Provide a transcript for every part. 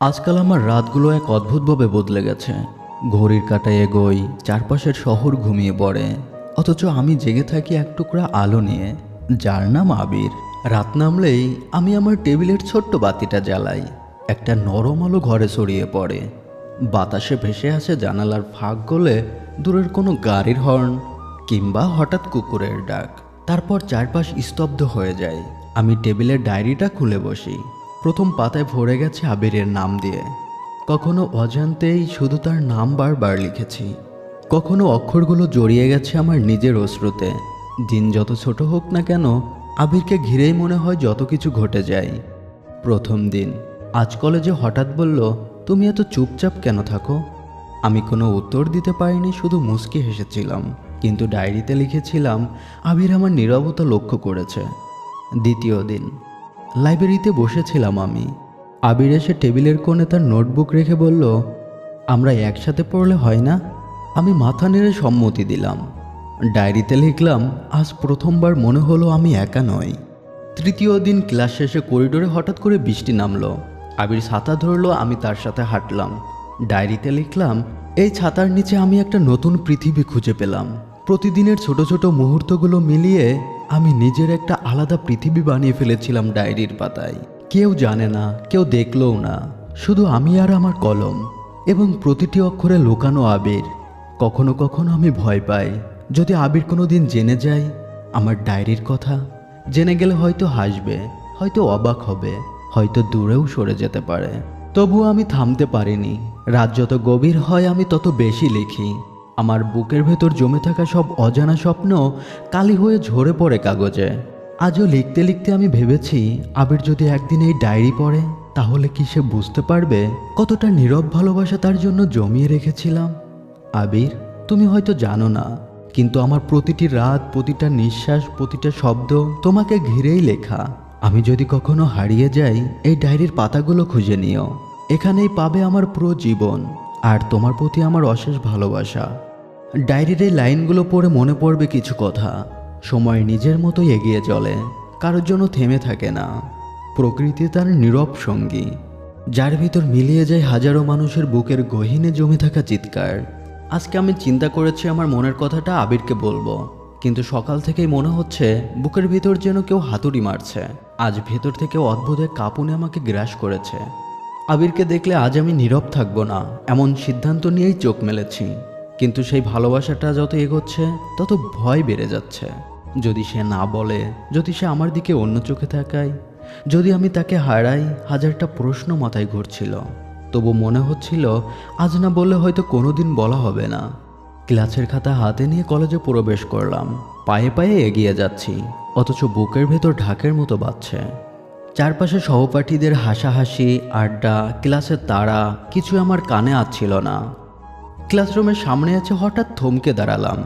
আজকাল আমার রাতগুলো এক অদ্ভুতভাবে বদলে গেছে। ঘড়ির কাঁটায় এগোই, চারপাশের শহর ঘুমিয়ে পড়ে। অথচ আমি জেগে থাকি এক টুকরা আলো নিয়ে। যার নাম আবির। রাত নামলেই আমি আমার টেবিলের ছোট্ট বাতিটা জ্বালাই। একটা নরম আলো ঘরে ছড়িয়ে পড়ে। বাতাসে ভেসে আসে জানালার ফাঁক গলে দূরের কোনো গাড়ির হর্ন কিংবা হঠাৎ কুকুরের ডাক। তারপর চারপাশ স্তব্ধ হয়ে যায়। আমি টেবিলের ডায়েরিটা খুলে বসি। প্রথম পাতায় ভরে গেছে আবিরের নাম দিয়ে। কখনো অজান্তেই শুধু তার নাম বারবার লিখেছি। কখনো অক্ষরগুলো জড়িয়ে গেছে আমার নিজের অশ্রুতে। দিন যত ছোট হোক না কেন, আবিরকে ঘিরেই মনে হয় যত কিছু ঘটে যায়। প্রথম দিন, আজ কলেজে হঠাৎ বলল, তুমি এত চুপচাপ কেন থাকো? আমি কোনো উত্তর দিতে পারিনি, শুধু মুচকি হেসেছিলাম। কিন্তু ডায়েরিতে লিখেছিলাম, আবির আমার নিরবতা লক্ষ্য করেছে। দ্বিতীয় দিন লাইব্রেরিতে বসেছিলাম আমি। আবির এসে টেবিলের কোণে তার নোটবুক রেখে বলল, আমরা একসাথে পড়লে হয় না? আমি মাথা নেড়ে সম্মতি দিলাম। ডায়েরিতে লিখলাম, আজ প্রথমবার মনে হলো আমি একা নই। তৃতীয় দিন ক্লাস শেষে করিডোরে হঠাৎ করে বৃষ্টি নামলো। আবির ছাতা ধরলো, আমি তার সাথে হাঁটলাম। ডায়েরিতে লিখলাম, এই ছাতার নিচে আমি একটা নতুন পৃথিবী খুঁজে পেলাম। প্রতিদিনের ছোট ছোট মুহূর্তগুলো মিলিয়ে আমি নিজের একটা আলাদা পৃথিবী বানিয়ে ফেলেছিলাম ডায়েরির পাতায়। কেউ জানে না, কেউ দেখলও না। শুধু আমি আর আমার কলম এবং প্রতিটি অক্ষরে লুকানো আবির। কখনো কখনো আমি ভয় পাই। যদি আবির কোনো দিন জেনে যায় আমার ডায়েরির কথা, জেনে গেলে হয়তো হাসবে, হয়তো অবাক হবে, হয়তো দূরেও সরে যেতে পারে। তবুও আমি থামতে পারিনি। রাত যত গভীর হয়, আমি তত বেশি লিখি। আমার বুকের ভেতর জমে থাকা সব অজানা স্বপ্ন কালি হয়ে ঝরে পড়ে কাগজে। আজও লিখতে লিখতে আমি ভেবেছি, আবির যদি একদিন এই ডায়েরি পড়ে, তাহলে কি সে বুঝতে পারবে কতটা নীরব ভালোবাসা তার জন্য জমিয়ে রেখেছিলাম? আবির, তুমি হয়তো জানো না, কিন্তু আমার প্রতিটি রাত, প্রতিটা নিঃশ্বাস, প্রতিটা শব্দ তোমাকে ঘিরেই লেখা। আমি যদি কখনো হারিয়ে যাই, এই ডায়েরির পাতাগুলো খুঁজে নিও। এখানেই পাবে আমার পুরো জীবন, আর তোমার প্রতি আমার অশেষ ভালোবাসা। ডায়েরির এই লাইনগুলো পড়ে মনে পড়বে কিছু কথা। সময় নিজের মতোই এগিয়ে চলে, কারোর জন্য থেমে থাকে না। প্রকৃতি তার নীরব সঙ্গী, যার ভিতর মিলিয়ে যায় হাজারো মানুষের বুকের গহীনে জমে থাকা চিৎকার। আজকে আমি চিন্তা করেছি আমার মনের কথাটা আবিরকে বলব, কিন্তু সকাল থেকেই মনে হচ্ছে বুকের ভিতর যেন কেউ হাতুড়ি মারছে। আজ ভেতর থেকে অদ্ভুত এক কাঁপুনে আমাকে গ্রাস করেছে। আবিরকে দেখলে আজ আমি নীরব থাকব না, এমন সিদ্ধান্ত নিয়েই চোখ মেলেছি। কিন্তু সেই ভালোবাসাটা যত এগোচ্ছে, তত ভয় বেড়ে যাচ্ছে। যদি সে না বলে, যদি সে আমার দিকে অন্য চোখে তাকায়, যদি আমি তাকে হারাই, হাজারটা প্রশ্ন মাথায় ঘুরছিল। তবু মনে হচ্ছিল, আজ না বললে হয়তো কোনোদিন বলা হবে না। ক্লাসের খাতা হাতে নিয়ে কলেজে প্রবেশ করলাম। পায়ে পায়ে এগিয়ে যাচ্ছি, অথচ বুকের ভেতর ঢাকের মতো বাজছে। চারপাশে সহপাঠীদের হাসাহাসি, আড্ডা, ক্লাসের তারা কিছু আমার কানে আসছিল না। ক্লাসরুমের সামনে আছে হঠাৎ থমকে দাঁড়ালাম।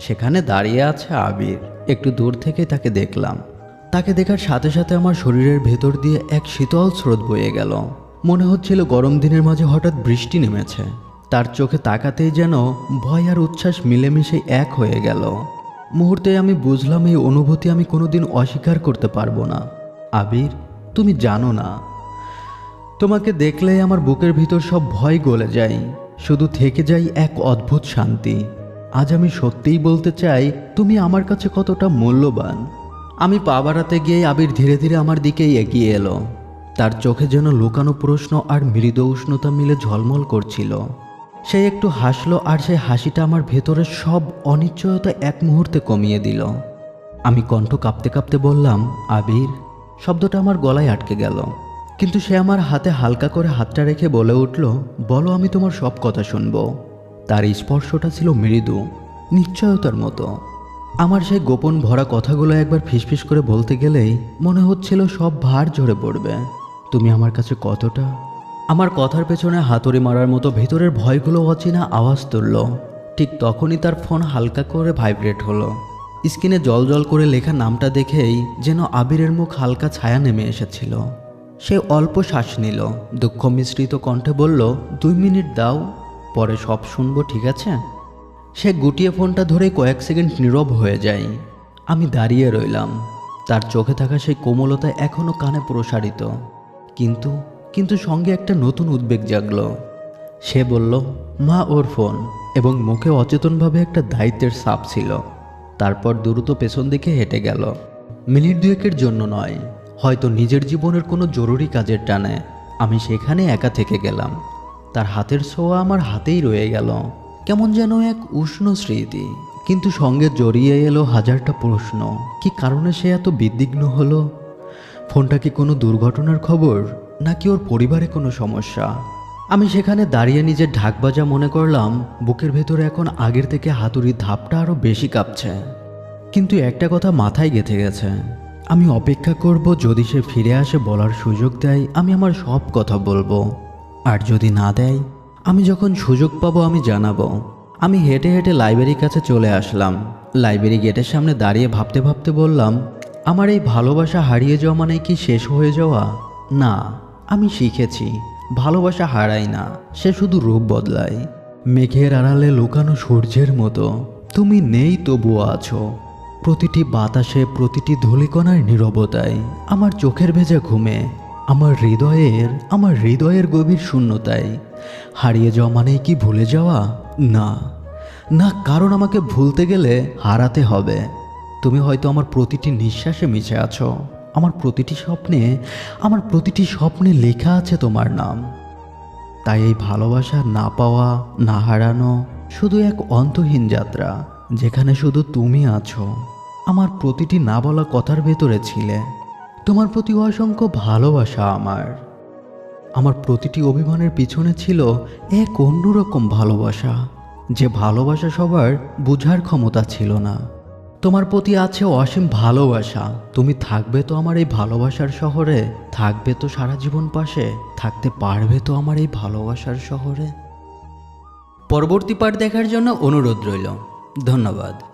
সেখানে দাঁড়িয়ে আছে আবির। একটু দূর থেকে তাকে দেখলাম। তাকে দেখার সাথে সাথে আমার শরীরের ভেতর দিয়ে এক শীতল স্রোত বয়ে গেল। মনে হচ্ছিল গরম দিনের মাঝে হঠাৎ বৃষ্টি নেমেছে। তার চোখে তাকাতেই যেন ভয় আর উচ্ছ্বাস মিলেমিশে এক হয়ে গেল। মুহূর্তে আমি বুঝলাম এই অনুভূতি আমি কোনোদিন অস্বীকার করতে পারব না। আবির, তুমি জানো না। তোমাকে দেখলেই আমার বুকের ভিতর সব ভয় গলে যায়। শুধু থেকে যাই এক অদ্ভুত শান্তি। আজ আমি সত্যিই বলতে চাই, তুমি আমার কাছে কতটা মূল্যবান। আমি পা বাড়াতে গিয়ে আবির ধীরে ধীরে আমার দিকেই এগিয়ে এলো। তার চোখে যেন লুকানো প্রশ্ন আর মৃদু উষ্ণতা মিলে ঝলমল করছিল। সে একটু হাসলো আর সেই হাসিটা আমার ভেতরের সব অনিশ্চয়তা এক মুহূর্তে কমিয়ে দিল। আমি কণ্ঠ কাঁপতে কাঁপতে বললাম, আবির, শব্দটা আমার গলায় আটকে গেল। কিন্তু সে আমার হাতে হালকা করে হাতটা রেখে বলে উঠল, বলো, আমি তোমার সব কথা শুনব। তার স্পর্শটা ছিল মৃদু, নিশ্চয়তার মতো। আমার সেই গোপন ভরা কথাগুলো একবার ফিসফিস করে বলতে গেলেই মনে হচ্ছিল সব ভার ঝরে পড়বে। তুমি আমার কাছে কতটা? আমার কথার পেছনে হাতুড়ি মারার মতো ভেতরের ভয়গুলো অচেনা আওয়াজ তুলল। ঠিক তখনই তার ফোন হালকা করে ভাইব্রেট হলো। স্ক্রিনে জল জল করে লেখা নামটা দেখেই যেন আবিরের মুখ হালকা ছায়া নেমে এসেছিল। সে অল্প শ্বাস নিল। দুঃখ মিশ্রিত কণ্ঠে বলল, দুই মিনিট দাও, পরে সব শুনব, ঠিক আছে? সে গুটিয়ে ফোনটা ধরে কয়েক সেকেন্ড নীরব হয়ে যায়। আমি দাঁড়িয়ে রইলাম। তার চোখে থাকা সেই কোমলতা এখনও কানে প্রসারিত। কিন্তু কিন্তু সঙ্গে একটা নতুন উদ্বেগ জাগল। সে বলল, মা, ওর ফোন। এবং মুখে অচেতনভাবে একটা দায়িত্বের সাপ ছিল। তারপর দ্রুত পেছন দিকে হেঁটে গেল। মিনিট দুয়েকের জন্য নয় হয়তো নিজের জীবনের কোনো জরুরি কাজের টানে। আমি সেখানে একা থেকে গেলাম। তার হাতের ছোঁয়া আমার হাতেই রয়ে গেল। কেমন যেন এক উষ্ণ স্মৃতি। কিন্তু সঙ্গে জড়িয়ে এলো হাজারটা প্রশ্ন। কি কারণে সে এত বিদ্বিগ্ন হলো? ফোনটা কি কোনো দুর্ঘটনার খবর? নাকি ওর পরিবারে কোনো সমস্যা? আমি সেখানে দাঁড়িয়ে নিজের ঢাক বাজা মনে করলাম, বুকের ভেতরে এখন আগের থেকে হাতুড়ির ধাপটা আরও বেশি কাঁপছে। কিন্তু একটা কথা মাথায় গেঁথে গেছে। আমি অপেক্ষা করব যদি সে ফিরে আসে বলার সুযোগ দেয়, আমি আমার সব কথা বলব। আর যদি না দেয়, আমি যখন সুযোগ পাবো আমি জানাব। আমি হেঁটে হেঁটে লাইব্রেরির কাছে চলে আসলাম। লাইব্রেরি গেটের সামনে দাঁড়িয়ে ভাবতে ভাবতে বললাম, আমার এই ভালোবাসা হারিয়ে যাওয়া মানে কি শেষ হয়ে যাওয়া? না, আমি শিখেছি। ভালোবাসা হারায় না, সে শুধু রূপ বদলায়। মেঘের আড়ালে লুকানো সূর্যের মতো। তুমি নেই তবুও আছো। প্রতিটি বাতাসে প্রতিটি ধূলিকণার নীরবতায় আমার চোখের ভেজা ঘুমে, আমার হৃদয়ের আমার হৃদয়ের গভীর শূন্যতায়। হারিয়ে যাওয়া মানেই কি ভুলে যাওয়া? না। না, কারণ আমাকে ভুলতে গেলে হারাতে হবে। তুমি হয়তো আমার প্রতিটি নিঃশ্বাসে মিশে আছো। আমার প্রতিটি স্বপ্নে, আমার প্রতিটি স্বপ্নে লেখা আছে তোমার নাম। তাই এই ভালোবাসা না পাওয়া, না হারানো, শুধু এক অন্তহীন যাত্রা, যেখানে শুধু তুমি আছো। আমার প্রতিটি না বলা কথার ভেতরে ছিলে। তোমার প্রতি অসংখ্য ভালোবাসা আমার। আমার প্রতিটি অভিমানের পিছনে ছিল এক অন্যরকম ভালোবাসা, যে ভালোবাসা সবার বোঝার ক্ষমতা ছিল না। তোমার প্রতি আছে অসীম ভালোবাসা। তুমি থাকবে তো আমার এই ভালোবাসার শহরে, থাকবে তো সারা জীবন পাশে, থাকতে পারবে তো আমার এই ভালোবাসার শহরে। পরবর্তী পাঠ দেখার জন্য অনুরোধ রইল। ধন্যবাদ।